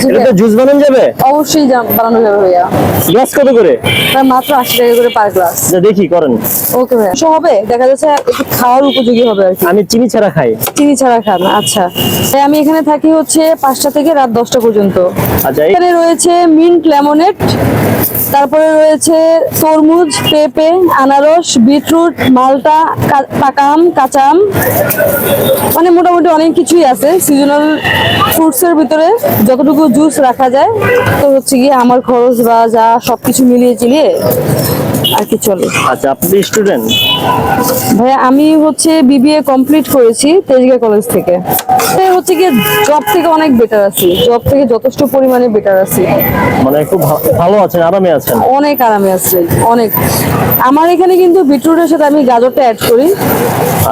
এটা তো জুস বানানো যাবে? অবশ্যই বানানো যাবে ভাইয়া। গ্লাস কত করে? মাত্র আশি টাকা করে পার গ্লাস। দেখি করেন। ওকে ভাইয়া সো হবে? দেখা যাচ্ছে একটু খাওয়ার উপযোগী হবে আর কি। আমি চিনি ছাড়া খাই। চিনি ছাড়া খান আচ্ছা। তাই আমি এখানে থাকি হচ্ছে পাঁচটা থেকে রাত দশটা পর্যন্ত। আচ্ছা এখানে রয়েছে মিন্ট লেমনেড তারপরে রয়েছে তরমুজ পেঁপে আনারস বিটরুট মালটা কা- পাকা আম কাঁচা আম। মানে মোটামুটি অনেক কিছুই আছে। সিজনাল ফ্রুটসের ভিতরে যতটুকু জুস রাখা যায়। তো হচ্ছে গিয়ে আমার খরচ বা যা সবকিছু মিলিয়ে চিলিয়ে আর কি চলে। আচ্ছা আপনি স্টুডেন্ট ভাই আমি হচ্ছে বিবিএ কমপ্লিট করেছি তেজগাঁ কলেজ থেকে। হচ্ছে কি জব থেকে অনেক বেটার আছি। জব থেকে যথেষ্ট পরিমাণে বেটার আছি। মানে খুব ভালো আছেন আরামে আছেন? অনেক আরামে আছে অনেক। আমার এখানে কিন্তু বিটরুটের সাথে আমি গাজরটা অ্যাড করি।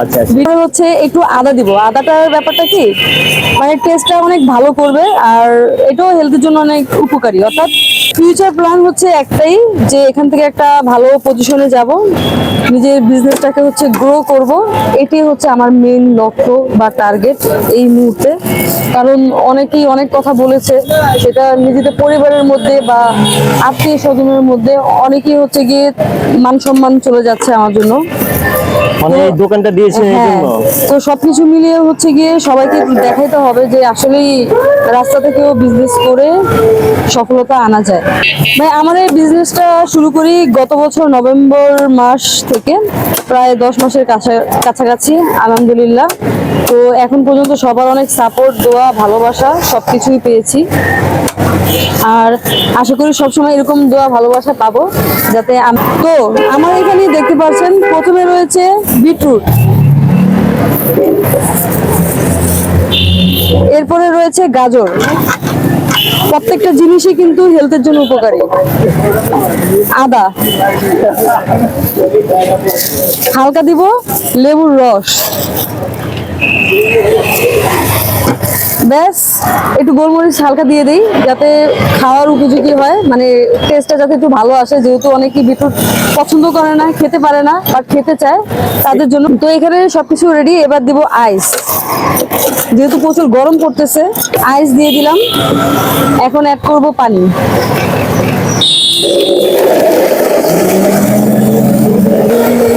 আচ্ছা আচ্ছা। বিটরুট হচ্ছে একটু আদা দিব। আদাটার ব্যাপারটা কি? মানে টেস্টটা অনেক ভালো করবে আর এটাও হেলথের জন্য অনেক উপকারী। অর্থাৎ ফিউচার প্ল্যান হচ্ছে একটাই যে এখান থেকে একটা ভালো পজিশনে যাব। নিজের বিজনেসটাকে হচ্ছে গ্রো করব। এটি হচ্ছে আমার মেন লক্ষ্য বা টার্গেট এই মুহূর্তে। কারণ অনেকেই অনেক কথা বলেছে, সেটা নিজেদের পরিবারের মধ্যে বা আত্মীয় স্বজনের মধ্যে অনেকেই হচ্ছে গিয়ে মান সম্মান চলে যাচ্ছে আমার জন্য। মানে এই দোকানটা দিয়েছেন এই হ্যাঁ জন্য। তো সবকিছু মিলিয়ে হচ্ছে গিয়ে সবাইকে দেখাইতে হবে যে আসলেই রাস্তা থেকেও বিজনেস করে সফলতা আনা যায়। ভাই আমার এই বিজনেসটা শুরু করি গত বছর নভেম্বর মাস থেকে প্রায় দশ মাসের কাছা- কাছাকাছি আলহামদুলিল্লাহ। তো এখন পর্যন্ত সবার অনেক সাপোর্ট দোয়া ভালোবাসা সবকিছুই পেয়েছি। আর আশা করি সবসময় এরকম দোয়া, ভালোবাসা পাবো যাতে তো, আমার এখানে দেখতে পাচ্ছেন, প্রথমে রয়েছে বিটরুট। এরপরে রয়েছে গাজর। প্রত্যেকটা জিনিসই কিন্তু হেলথের জন্য উপকারী। আদা। হালকা দিব লেবুর রস। ব্যাস, একটু গোলমরিচ হালকা দিয়ে দিই, যাতে খাওয়ার উপযোগী হয়। মানে টেস্টটা যাতে একটু ভালো আসে, যেহেতু অনেকেই বিটরুট পছন্দ করে না, খেতে পারে না বা খেতে চায়, তাদের জন্য। তো এখানে সবকিছু রেডি এবার দিব আইস যেহেতু প্রচুর গরম পড়তেছে আইস দিয়ে দিলাম। এখন অ্যাড করব পানি। ব্লেন্ড হয়ে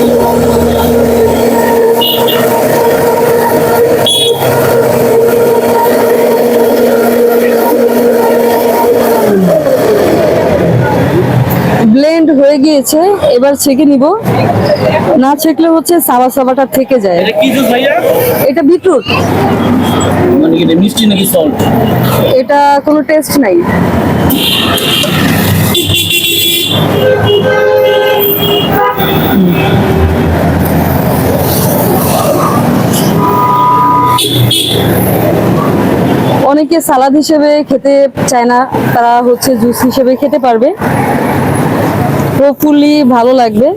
গিয়েছে এবার ছেঁকে নিব। না ছেঁকলে হচ্ছে সাবা সাবাটা থেকে যায়। এটা কি জুস ভাইয়া? এটা বিটরুট। মানে কি মিষ্টি নাকি সল্ট এটা কোনো টেস্ট নাই। অনেকে সালাদ হিসেবে খেতে চায় না তারা হচ্ছে জুস হিসেবে খেতে পারবে। হোপফুলি ভালো লাগবে।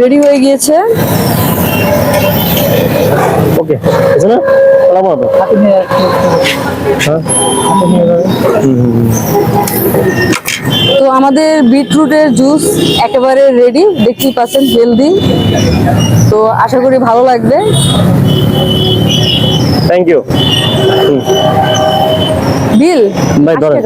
রেডি হয়ে গিয়েছে। ওকে হবে হ্যাঁ। তো আমাদের বিটরুটের জুস একেবারে রেডি দেখতেই পাচ্ছেন হেলদি তো আশা করি ভালো লাগবে। থ্যাংক ইউ বিল ভাই, ধরেন।